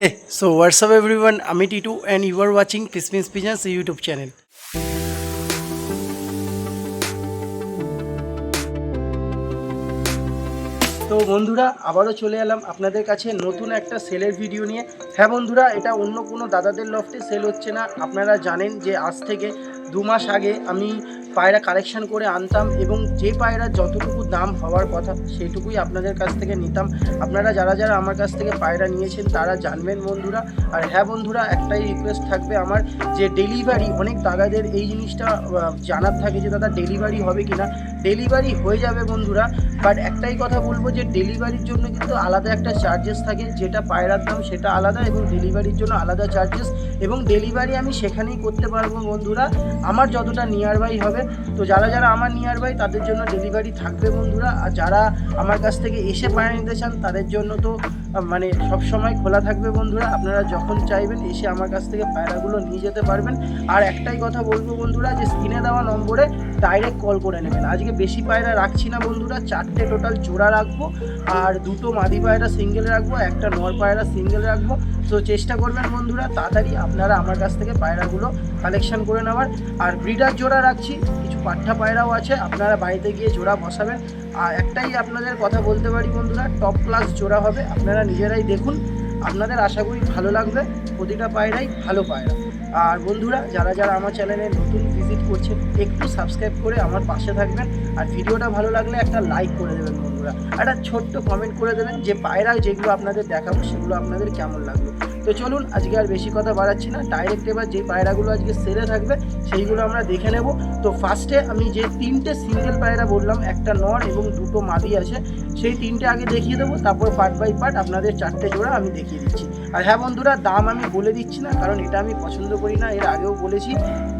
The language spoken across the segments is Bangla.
What's up, everyone? আমি Titu and you are watching Pismis Pigeons YouTube channel. তো বন্ধুরা, আবারও চলে এলাম আপনাদের কাছে নতুন একটা সেলের ভিডিও নিয়ে হ্যাঁ বন্ধুরা, এটা অন্য কোনো দাদাদের লফটে সেল হচ্ছে না আপনারা জানেন যে আজ থেকে দু মাস আগে আমি পায়রা কালেকশন করে আনতাম এবং যে পায়রা যতটুকু দাম হওয়ার কথা সেইটুকুই আপনাদের কাছ থেকে নিতাম। আপনারা যারা যারা আমার কাছ থেকে পায়রা নিয়েছেন, তারা জানবেন বন্ধুরা। আর হ্যাঁ বন্ধুরা, একটাই রিকোয়েস্ট থাকবে আমার যে ডেলিভারি অনেক দাদাদের এই জিনিসটা জানার থাকে যে দাদা ডেলিভারি হবে কি না ডেলিভারি হয়ে যাবে বন্ধুরা বাট একটাই কথা বলব যে ডেলিভারির জন্য কিন্তু আলাদা একটা চার্জেস থাকে। যেটা পায়রার দাম সেটা আলাদা এবং ডেলিভারির জন্য আলাদা চার্জেস এবং ডেলিভারি আমি সেখানেই করতে পারব বন্ধুরা। আমার যতটা নিয়ার বাই হবে তো যারা যারা আমার নিয়ার বাই তাদের জন্য ডেলিভারি থাকবে বন্ধুরা। আর যারা আমার কাছ থেকে এসে পায়রা নিতে চান, তাদের জন্য তো মানে সব সময় খোলা থাকবে বন্ধুরা। আপনারা যখন চাইবেন, এসে আমার কাছ থেকে পায়রাগুলো নিয়ে যেতে পারবেন। আর একটাই কথা বলব বন্ধুরা, যে স্ক্রিনে দেওয়া নম্বরে ডাইরেক্ট কল করে নেবেন। আজকে বেশি পায়রা রাখছি না বন্ধুরা, চারটে টোটাল জোড়া রাখব। আর দুটো মাদি পায়রা সিঙ্গেল রাখব, একটা নর পায়রা সিঙ্গেল রাখব। তো চেষ্টা করবেন বন্ধুরা, তাড়াতাড়ি আপনারা আমার কাছ থেকে পায়রাগুলো কালেকশন করে নেওয়ার। আর ব্রিডার জোড়া রাখছি, কিছু পাঠা পায়রাও আছে, আপনারা বাড়িতে গিয়ে জোড়া বসাবেন। আর একটাই আপনাদের কথা বলতে পারি বন্ধুরা টপ ক্লাস জোড়া হবে, আপনারা নিজেরাই দেখুন। আপনাদের আশা করি ভালো লাগবে, প্রতিটা পায়রাই ভালো পায়রা। আর বন্ধুরা, যারা যারা আমার চ্যানেলে নতুন ভিজিট করছেন, একটু সাবস্ক্রাইব করে আমার পাশে থাকবেন। আর ভিডিওটা ভালো লাগলে একটা লাইক করে দেবেন বন্ধুরা, একটা ছোট্ট কমেন্ট করে দেবেন যে পায়রা যেগুলো আপনাদের দেখাবো, সেগুলো আপনাদের কেমন লাগল? তো চলুন, আজকে আর বেশি কথা বাড়াচ্ছি না। ডাইরেক্ট এবার যে পায়রাগুলো আজকে সেরে থাকবে, সেইগুলো আমরা দেখে নেব। তো ফার্স্টে আমি যে তিনটে সিঙ্গেল পায়রা বললাম, একটা নর এবং দুটো মাদি আছে, সেই তিনটে আগে দেখিয়ে দেবো, তারপর পার্ট বাই পার্ট আপনাদের চারটে জোড়া আমি দেখিয়ে দিচ্ছি। আর হ্যাঁ বন্ধুরা, দাম আমি বলে দিচ্ছি না, কারণ এটা আমি পছন্দ করি না, এর আগেও বলেছি,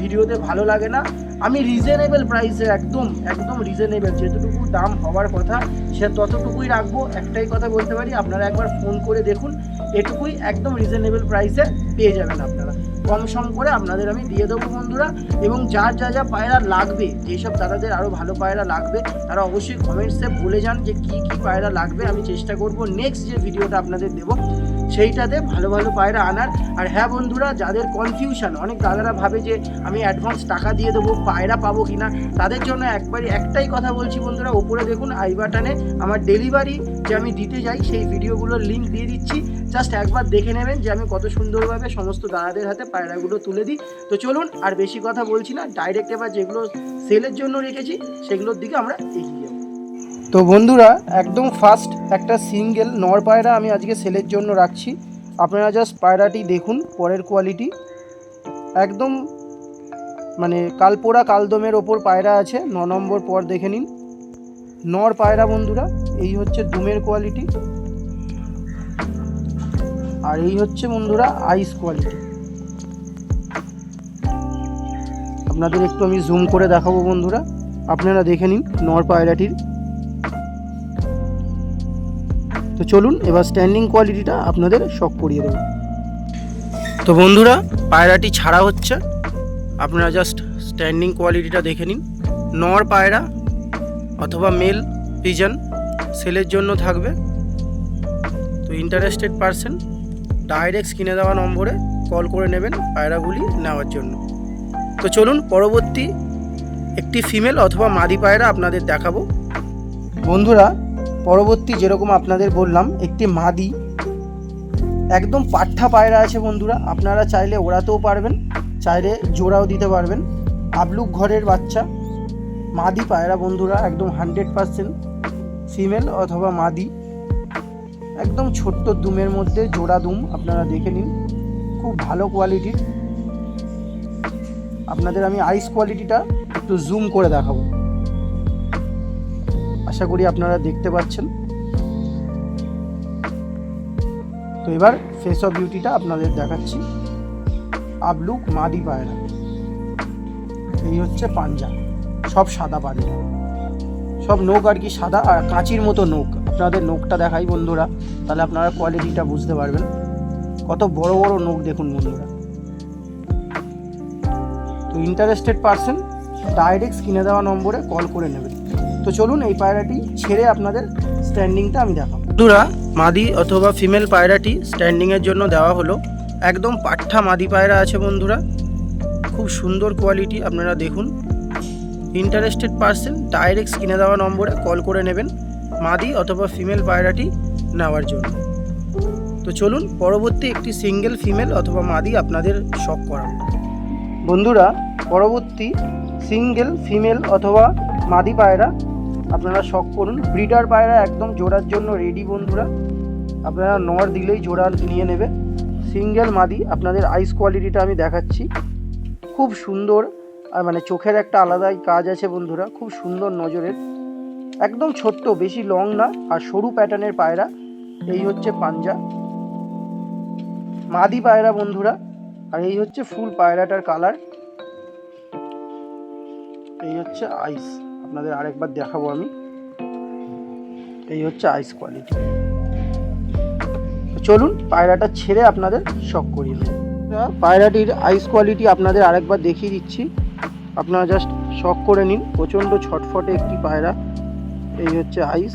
ভিডিওতে ভালো লাগে না। আমি রিজনেবল প্রাইসে একদম একদম রিজনেবল যেতটুকু দাম হওয়ার কথা, সে ততটুকুই রাখব, একটাই কথা বলতে পারি, আপনারা একবার ফোন করে দেখুন এটুকুই একদম রিজনেবল প্রাইসে পেয়ে যাবেন আপনারা। কম সম করে আপনাদের আমি দিয়ে দেবো বন্ধুরা। এবং যার যা যা পায়রা লাগবে, যেসব দাদাদের আরও ভালো পায়রা লাগবে, তারা অবশ্যই কমেন্টসে বলে যান যে কি কি পায়রা লাগবে। আমি চেষ্টা করব নেক্সট যে ভিডিওটা আপনাদের দেবো সেইটাতে ভালো ভালো পায়রা আনার। আর হ্যাঁ বন্ধুরা, যাদের কনফিউশন অনেক দাদারা ভাবে যে আমি অ্যাডভান্স টাকা দিয়ে দেবো, পায়রা পাবো কি না তাদের জন্য একবারই একটাই কথা বলছি বন্ধুরা, ওপরে দেখুন আই বাটনে আমার ডেলিভারি যে আমি দিতে যাই, সেই ভিডিওগুলোর লিঙ্ক দিয়ে দিচ্ছি। জাস্ট একবার দেখে নেবেন যে আমি কত সুন্দরভাবে সমস্ত দাদাদের হাতে পায়রাগুলো তুলে দিই। তো চলুন আর বেশি কথা বলছি না ডাইরেক্ট এবার যেগুলো সেলের জন্য রেখেছি, সেগুলোর দিকে আমরা এগিয়ে তো বন্ধুরা, একদম ফার্স্ট একটা সিঙ্গেল নর পায়রা আমি আজকে সেলের জন্য রাখছি। আপনারা জাস্ট পায়রাটি দেখুন, পরের কোয়ালিটি একদম মানে কালপোড়া কালদমের ওপর পায়রা আছে, ন নম্বর পর দেখে নিন। নর পায়রা বন্ধুরা, এই হচ্ছে দুমের কোয়ালিটি আর এই হচ্ছে বন্ধুরা আইস কোয়ালিটি আপনাদের একটু আমি জুম করে দেখাবো বন্ধুরা। আপনারা দেখে নিন নর পায়রাটির তো চলুন, এবার স্ট্যান্ডিং কোয়ালিটিটা আপনাদের শখ করিয়ে দেবো। তো বন্ধুরা, পায়রাটি ছাড়া হচ্ছে। আপনারা জাস্ট স্ট্যান্ডিং কোয়ালিটিটা দেখে নিন। নর পায়রা অথবা মেল পিজন সেলের জন্য থাকবে। তো ইন্টারেস্টেড পারসন ডাইরেক্ট স্ক্রিনে দেওয়া নম্বরে কল করে নেবেন পায়রাগুলি নেওয়ার জন্য। তো চলুন, পরবর্তী একটি ফিমেল অথবা মাদি পায়রা আপনাদের দেখাবো। বন্ধুরা পরবর্তী যেরকম আপনাদের বললাম, একটি মাদি। একদম পাঠা পায়রা আছে বন্ধুরা, আপনারা চাইলে ওড়াতেও পারবেন, চাইলে জোড়াও দিতে পারবেন। আবলুক ঘরের বাচ্চা, মাদি পায়রা বন্ধুরা, একদম হান্ড্রেড পারসেন্ট ফিমেল অথবা মাদি। একদম ছোট্ট দুমের মধ্যে জোড়া দুম, আপনারা দেখে নিন, খুব ভালো কোয়ালিটির আপনাদের আমি আইস কোয়ালিটিটা একটু জুম করে দেখাবো। আশা করি আপনারা দেখতে পাচ্ছেন। তো এবার ফেস অফ বিউটিটা আপনাদের দেখাচ্ছি। আবলুক মাদি পায়রা এই হচ্ছে পাঞ্জা। সব সাদা পাঞ্জা। সব নোক আর কি সাদা আর কাঁচির মতো নোক আপনাদের নোকটা দেখাই বন্ধুরা। তাহলে আপনারা কোয়ালিটিটা বুঝতে পারবেন। কত বড় বড় নোক দেখুন বন্ধুরা। তো ইন্টারেস্টেড পারসন ডাইরেক্ট স্ক্রিনে দেওয়া নম্বরে কল করে নেবেন। তো চলুন এই পায়রাটি ছেড়ে আপনাদের স্ট্যান্ডিংটা আমি দেখাবো। বন্ধুরা, মাদি অথবা ফিমেল পায়রাটি স্ট্যান্ডিংয়ের জন্য দেওয়া হলো। একদম পাঠা মাদি পায়রা আছে বন্ধুরা। খুব সুন্দর কোয়ালিটি আপনারা দেখুন। ইন্টারেস্টেড পার্সন ডাইরেক্ট কিনে দেওয়া নম্বরে কল করে নেবেন মাদি অথবা ফিমেল পায়রাটি নেওয়ার জন্য। তো চলুন, পরবর্তী একটি সিঙ্গেল ফিমেল অথবা মাদি আপনাদের শখ করাবো। বন্ধুরা, পরবর্তী সিঙ্গেল ফিমেল অথবা মাদি পায়রা আপনারা শখ করুন। ব্রিডার পায়রা একদম জোড়ার জন্য রেডি বন্ধুরা। আপনারা নর দিলেই জোড়া নিয়ে নেবে। সিঙ্গেল মাদি, আপনাদের আইস কোয়ালিটিটা আমি দেখাচ্ছি। খুব সুন্দর আর মানে চোখের একটা আলাদাই কাজ আছে বন্ধুরা। খুব সুন্দর নজরের। একদম ছোট্ট, বেশি লং না, আর সরু প্যাটার্নের পায়রা। এই হচ্ছে পাঞ্জা। মাদি পায়রা বন্ধুরা, আর এই হচ্ছে ফুল পায়রাটার কালার এই হচ্ছে আইস আপনাদের আরেকবার দেখাবো আমি। এই হচ্ছে আইস কোয়ালিটি চলুন, পায়রাটা ছেড়ে আপনাদের শখ করিয়ে পায়রাটির আইস কোয়ালিটি আপনাদের আরেকবার দেখিয়ে দিচ্ছি। আপনারা জাস্ট শখ করে নিন। প্রচণ্ড ছটফটে একটি পায়রা। এই হচ্ছে আইস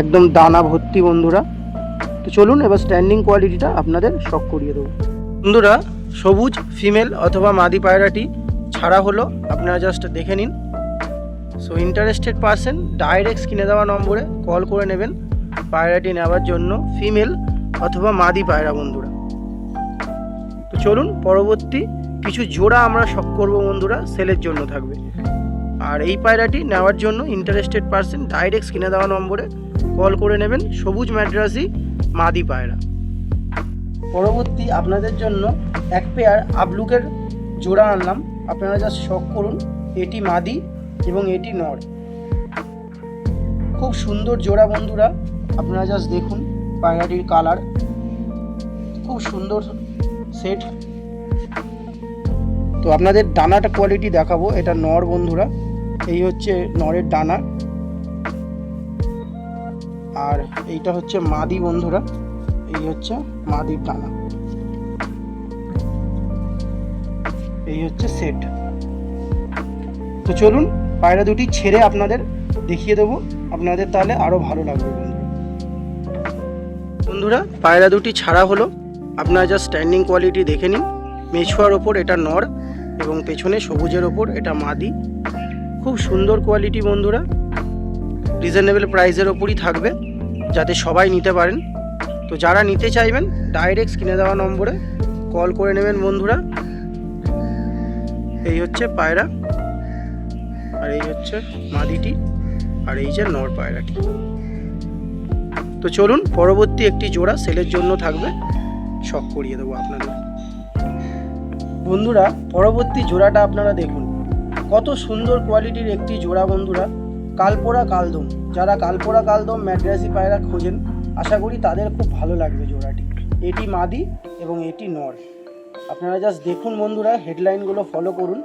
একদম দানা ভর্তি বন্ধুরা। তো চলুন, এবার স্ট্যান্ডিং কোয়ালিটিটা আপনাদের শখ করিয়ে দেবো। বন্ধুরা সবুজ ফিমেল অথবা মাদি পায়রাটি ছাড়া হলো, আপনারা জাস্ট দেখে নিন। সো ইন্টারেস্টেড পার্সন ডাইরেক্ট কিনে দেওয়া নম্বরে কল করে নেবেন পায়রাটি নেওয়ার জন্য ফিমেল অথবা মাদি পায়রা বন্ধুরা। তো চলুন, পরবর্তী কিছু জোড়া আমরা শখ করব বন্ধুরা সেলের জন্য থাকবে। আর এই পায়রাটি নেওয়ার জন্য ইন্টারেস্টেড পার্সন ডাইরেক্ট কিনে দেওয়া নম্বরে কল করে নেবেন সবুজ ম্যাড্রাসি মাদি পায়রা। পরবর্তী আপনাদের জন্য এক পেয়ার আবলুকের জোড়া আনলাম। আপনারা জাস্ট শখ করুন, এটি মাদি এবং এটি নর। খুব সুন্দর জোড়া বন্ধুরা, আপনারা জাস্ট দেখুন পায়রাটির কালার খুব সুন্দর সেট তো আপনাদের ডানাটা কোয়ালিটি দেখাবো, এটা নর বন্ধুরা, এই হচ্ছে নরের ডানা। আর এইটা হচ্ছে মাদি বন্ধুরা, এই হচ্ছে মাদির ডানা এই হচ্ছে সেট তো চলুন, পায়রা দুটি ছেড়ে আপনাদের দেখিয়ে দেবো। আপনাদের তাহলে আরও ভালো লাগবে বন্ধুরা, পায়রা দুটি ছাড়া হলো। আপনারা যা স্ট্যান্ডিং কোয়ালিটি দেখে নিন। মেছুয়ার ওপর এটা নর এবং পেছনে সবুজের ওপর এটা মাদি। খুব সুন্দর কোয়ালিটি বন্ধুরা। রিজনেবল প্রাইসের ওপরই থাকবে, যাতে সবাই নিতে পারেন। তো যারা নিতে চাইবেন ডাইরেক্ট কিনে দেওয়া নম্বরে কল করে নেবেন বন্ধুরা। এই হচ্ছে পায়রা, আর এই হচ্ছে মাদিটি, আর এই যে নর পায়রাটি। তো চলুন, পরবর্তী একটি জোড়া সেলের জন্য থাকবে, শখ করিয়ে দেবো আপনাদের। বন্ধুরা, পরবর্তী জোড়াটা আপনারা দেখুন। কত সুন্দর কোয়ালিটির একটি জোড়া বন্ধুরা, কালপোড়া কালদম। যারা কালপোড়া কালদম ম্যাড্রাসি পায়রা খোঁজেন আশা করি তাদের খুব ভালো লাগবে জোড়াটি। এটি মাদি এবং এটি নর। আপনারা জাস্ট দেখুন বন্ধুরা হেডলাইনগুলো ফলো করুন।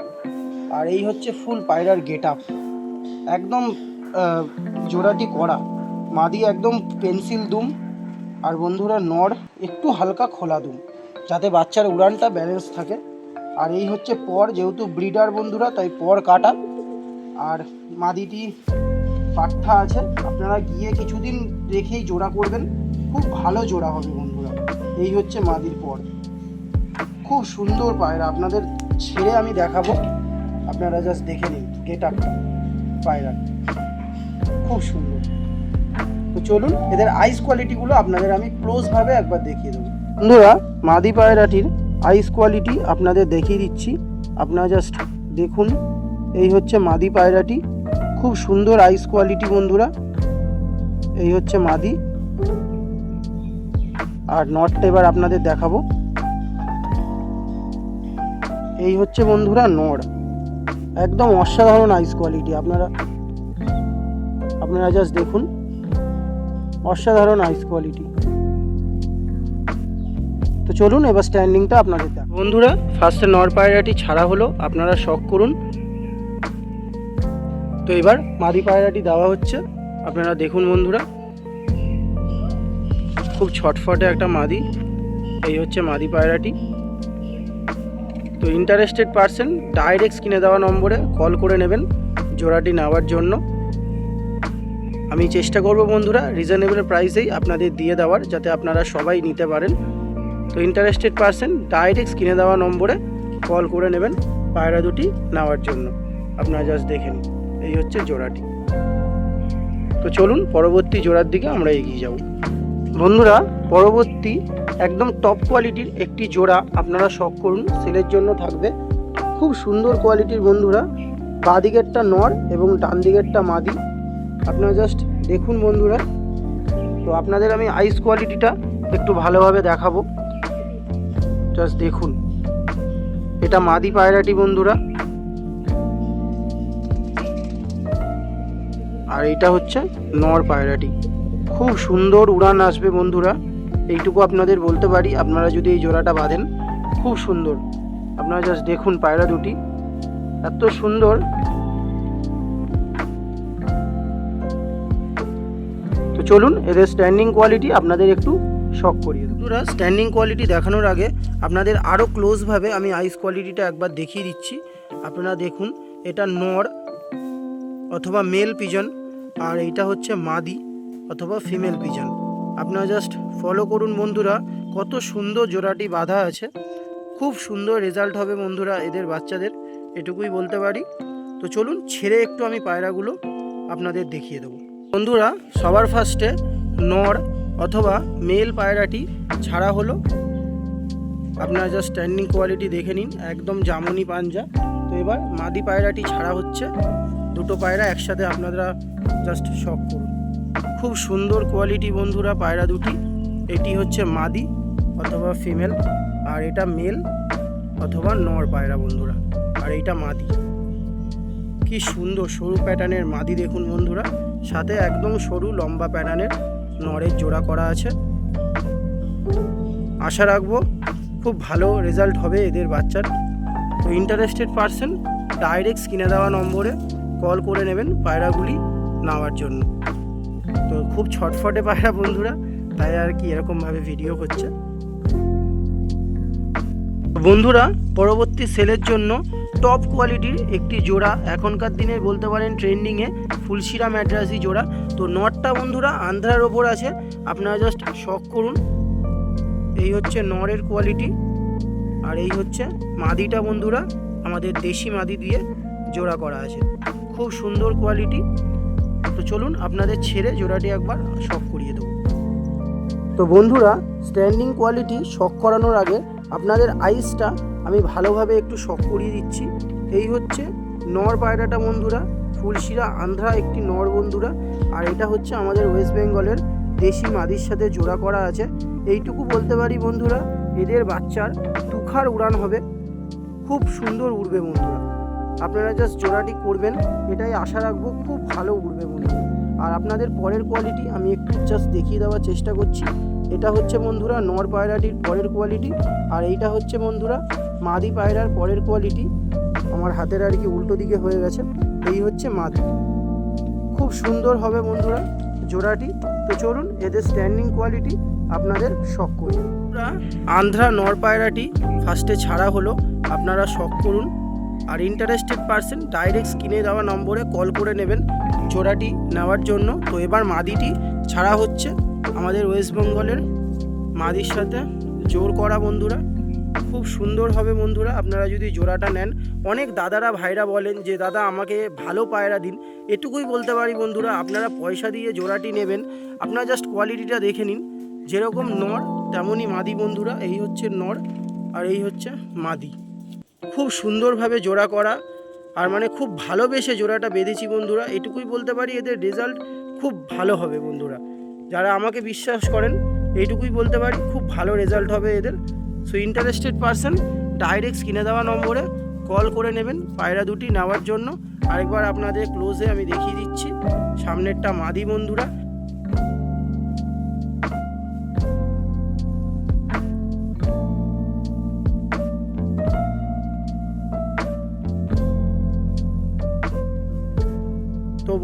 আর এই হচ্ছে ফুল পায়রার গেট আপ একদম জোড়াটি করা মাদি একদম পেন্সিল দুম। আর বন্ধুরা, নর একটু হালকা খোলা দুম, যাতে বাচ্চার উড়ানটা ব্যালেন্স থাকে। আর এই হচ্ছে পর, যেহেতু ব্রিডার বন্ধুরা, তাই পর কাটা। আর মাদিটি পাঠা আছে, আপনারা গিয়ে কিছুদিন রেখেই জোড়া করবেন। খুব ভালো জোড়া হবে বন্ধুরা। এই হচ্ছে মাদির পর। খুব সুন্দর পায়রা, আপনাদের ছেড়ে আমি দেখাবো। আপনারা জাস্ট দেখে নিন গেট আপটা পায়রা। খুব সুন্দর। তো চলুন, এদের আইস কোয়ালিটিগুলো আপনাদের আমি ক্লোজভাবে একবার দেখিয়ে দেবো। বন্ধুরা, মাদি পায়রাটির আইস কোয়ালিটি আপনাদের দেখিয়ে দিচ্ছি। আপনারা জাস্ট দেখুন, এই হচ্ছে মাদি পায়রাটি। খুব সুন্দর আইস কোয়ালিটি বন্ধুরা। এই হচ্ছে মাদি। আর নটটা এবার আপনাদের দেখাবো। এই হচ্ছে বন্ধুরা নড়। একদম অসাধারণ আইস কোয়ালিটি আপনারা আপনারা জাস্ট দেখুন। অসাধারণ আইস কোয়ালিটি তো চলুন, এবার স্ট্যান্ডিংটা আপনাদের দেখ বন্ধুরা ফার্স্টে নর পায়রাটি ছাড়া হলো, আপনারা শখ করুন। তো এবার মাদি পায়রাটি দেওয়া হচ্ছে। আপনারা দেখুন বন্ধুরা। খুব ছটফটে একটা মাদি। এই হচ্ছে মাদি পায়রাটি। তো ইন্টারেস্টেড পার্সন ডাইরেক্ট কিনে দেওয়া নম্বরে কল করে নেবেন জোড়াটি নেওয়ার জন্য। আমি চেষ্টা করব বন্ধুরা রিজনেবল প্রাইসেই আপনাদের দিয়ে দেওয়ার, যাতে আপনারা সবাই নিতে পারেন। তো ইন্টারেস্টেড পারসন ডাইরেক্ট স্ক্রিনে দেওয়া নম্বরে কল করে নেবেন পায়রা দুটি নেওয়ার জন্য। আপনারা জাস্ট দেখে নিন। এই হচ্ছে জোড়াটি। তো চলুন পরবর্তী জোড়ার দিকে আমরা এগিয়ে যাব। বন্ধুরা, পরবর্তী একদম টপ কোয়ালিটির একটি জোড়া আপনারা শখ করুন সেলের জন্য থাকবে। খুব সুন্দর কোয়ালিটির বন্ধুরা বাঁ দিকেরটা নর এবং ডান দিকেরটা মাদি। আপনারা জাস্ট দেখুন বন্ধুরা। তো আপনাদের আমি আইস কোয়ালিটিটা একটু ভালোভাবে দেখাবো। জাস্ট দেখুন। এটা মাদি পায়রাটি বন্ধুরা। আর এটা হচ্ছে নর পায়রাটি। খুব সুন্দর উড়ান আসবে বন্ধুরা। এইটুকু আপনাদের বলতে পারি। আপনারা যদি এই জোড়াটা বাঁধেন, খুব সুন্দর। আপনারা জাস্ট দেখুন পায়রা দুটি। এত সুন্দর। তো চলুন, এদের স্ট্যান্ডিং কোয়ালিটি আপনাদের একটু শখ করিয়ে বন্ধুরা স্ট্যান্ডিং কোয়ালিটি দেখানোর আগে আপনাদের আরও ক্লোজভাবে আমি আইস কোয়ালিটিটা একবার দেখিয়ে দিচ্ছি। আপনারা দেখুন, এটা নর। অথবা মেল পিজন আর এইটা হচ্ছে মাদি অথবা ফিমেল পিজন আপনারা জাস্ট ফলো করুন বন্ধুরা, কত সুন্দর জোড়াটি বাঁধা আছে। খুব সুন্দর রেজাল্ট হবে বন্ধুরা এদের বাচ্চাদের, এটুকুই বলতে পারি। তো চলুন ছেড়ে একটু আমি পায়রাগুলো আপনাদের দেখিয়ে দেবো। বন্ধুরা, সবার ফার্স্টে নর অথবা মেল পায়রাটি ছাড়া হলো। আপনারা জাস্ট স্ট্যান্ডিং কোয়ালিটি দেখে নিন, একদম জামনি পাঞ্জা। তো এবার মাদি পায়রাটি ছাড়া হচ্ছে। দুটো পায়রা একসাথে আপনারা জাস্ট শখ করুন। খুব সুন্দর কোয়ালিটি বন্ধুরা পায়রা দুটি। এটি হচ্ছে মাদি অথবা ফিমেল আর এটা মেল অথবা নর পায়রা বন্ধুরা, আর এইটা মাদি। কি সুন্দর সরু প্যাটার্নের মাদি দেখুন বন্ধুরা। সাথে একদম সরু লম্বা প্যাটার্নের নরের জোড়া করা আছে। আশা রাখব খুব ভালো রেজাল্ট হবে এদের বাচ্চার। তো ইন্টারেস্টেড পারসন ডাইরেক্ট স্ক্রিনে দেওয়া নম্বরে কল করে নেবেন পায়রাগুলি নেওয়ার জন্য। তো খুব ছটফটে পায়রা বন্ধুরা, তাই আর কি এরকমভাবে ভিডিও হচ্ছে। বন্ধুরা, পরবর্তী সেলের জন্য টপ কোয়ালিটির একটি জোড়া, এখনকার দিনে বলতে পারেন ট্রেন্ডিংয়ে ফুলশিরা ম্যাড্রাসি জোড়া। তো নটটা বন্ধুরা আন্ধ্রার ওপর আছে, আপনারা জাস্ট শখ করুন। এই হচ্ছে নরের কোয়ালিটি আর এই হচ্ছে মাদিটা বন্ধুরা, আমাদের দেশি মাদি দিয়ে জোড়া করা আছে। খুব সুন্দর কোয়ালিটি তো চলুন আপনাদের ছেড়ে জোড়াটি একবার শখ করিয়ে দেবো। তো বন্ধুরা স্ট্যান্ডিং কোয়ালিটি শখ করানোর আগে আপনাদের আইসটা আমি ভালোভাবে একটু শখ করিয়ে দিচ্ছি। এই হচ্ছে নর পায়রাটা বন্ধুরা, ফুলশিরা আন্ধ্রা একটি নর বন্ধুরা, আর এটা হচ্ছে আমাদের ওয়েস্ট বেঙ্গলের দেশি মাদির সাথে জোড়া করা আছে। এইটুকু বলতে পারি বন্ধুরা, এদের বাচ্চার তুখার উড়ান হবে। খুব সুন্দর উড়বে বন্ধুরা। আপনারা জাস্ট জোড়াটি করবেন, এটাই আশা রাখব খুব ভালো উড়বে বন্ধুরা আর আপনাদের পরের কোয়ালিটি আমি একটু জাস্ট দেখিয়ে দেওয়ার চেষ্টা করছি। এটা হচ্ছে বন্ধুরা নর পায়রাটির পরের কোয়ালিটি আর এইটা হচ্ছে বন্ধুরা মাদি পায়রার পরের কোয়ালিটি আমার হাতের আর কি উল্টো দিকে হয়ে গেছে, এই হচ্ছে মাদি। খুব সুন্দর হবে বন্ধুরা জোড়াটি। তো চলুন, এদের স্ট্যান্ডিং কোয়ালিটি আপনাদের শখ করুন আন্ধ্রা নর পায়রাটি ফার্স্টে ছাড়া হলো, আপনারা শখ করুন। আর ইন্টারেস্টেড পারসন ডাইরেক্ট স্ক্রিনে দেওয়া নম্বরে কল করে নেবেন। জোড়াটি নেওয়ার জন্য। তো এবার মাদিটি ছাড়া হচ্ছে আমাদের ওয়েস্ট বেঙ্গলের মাদির সাথে। জোর করা বন্ধুরা। খুব সুন্দর হবে বন্ধুরা। আপনারা যদি জোড়াটা নেন। অনেক দাদারা, ভাইরা বলেন যে, দাদা, আমাকে ভালো পায়রা দিন। এটুকুই বলতে পারি বন্ধুরা, আপনারা পয়সা দিয়ে জোড়াটি নেবেন। আপনারা জাস্ট কোয়ালিটিটা দেখে নিন। যেরকম নর, তেমনই মাদি বন্ধুরা। এই হচ্ছে নর আর এই হচ্ছে মাদি। খুব সুন্দরভাবে জোড়া করা, আর মানে খুব ভালোবেসে জোড়াটা বেঁধেছি বন্ধুরা, এটুকুই বলতে পারি এদের রেজাল্ট খুব ভালো হবে বন্ধুরা। যারা আমাকে বিশ্বাস করেন এইটুকুই বলতে পারি খুব ভালো রেজাল্ট হবে এদের। সো ইন্টারেস্টেড পারসন ডাইরেক্ট কিনে দেওয়া নম্বরে কল করে নেবেন, পায়রা দুটি নেওয়ার জন্য। আরেকবার আপনাদের ক্লোজে আমি দেখিয়ে দিচ্ছি, সামনেরটা মাদি বন্ধুরা।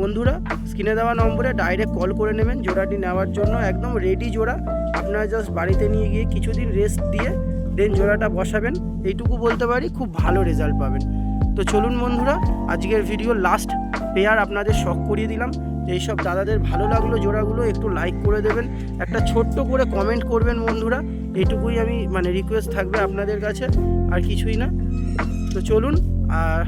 বন্ধুরা, স্ক্রিনে দেওয়া নম্বরে ডাইরেক্ট কল করে নেবেন, জোড়াটি নেওয়ার জন্য একদম রেডি জোড়া। আপনারা জাস্ট বাড়িতে নিয়ে গিয়ে কিছুদিন রেস্ট দিয়ে দেন জোড়াটা বসাবেন। এইটুকু বলতে পারি, খুব ভালো রেজাল্ট পাবেন। তো চলুন বন্ধুরা, আজকের ভিডিও লাস্ট পেয়ার আপনাদের শখ করিয়ে দিলাম। এইসব দাদাদের ভালো লাগল জোড়াগুলো, একটু লাইক করে দেবেন। একটা ছোট্ট করে কমেন্ট করবেন বন্ধুরা, এইটুকুই আমি মানে রিকোয়েস্ট থাকবে আপনাদের কাছে, আর কিছুই না। তো চলুন আর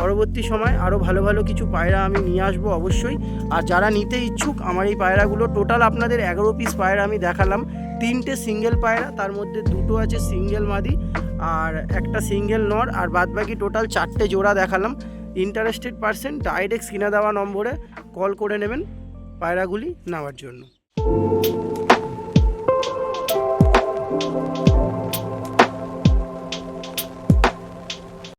পরবর্তী সময় আরও ভালো ভালো কিছু পায়রা আমি নিয়ে আসব অবশ্যই। আর যারা নিতে ইচ্ছুক, আমার এই পায়রাগুলো টোটাল আপনাদের এগারো পিস পায়রা আমি দেখালাম। তিনটে সিঙ্গেল পায়রা, তার মধ্যে দুটো আছে সিঙ্গেল মাদি আর একটা সিঙ্গেল নর। আর বাদবাকি টোটাল চারটে জোড়া দেখালাম। ইন্টারেস্টেড পারসেন ডাইরেক্ট কিনে দেওয়া নম্বরে কল করে নেবেন পায়রাগুলি নেওয়ার জন্য।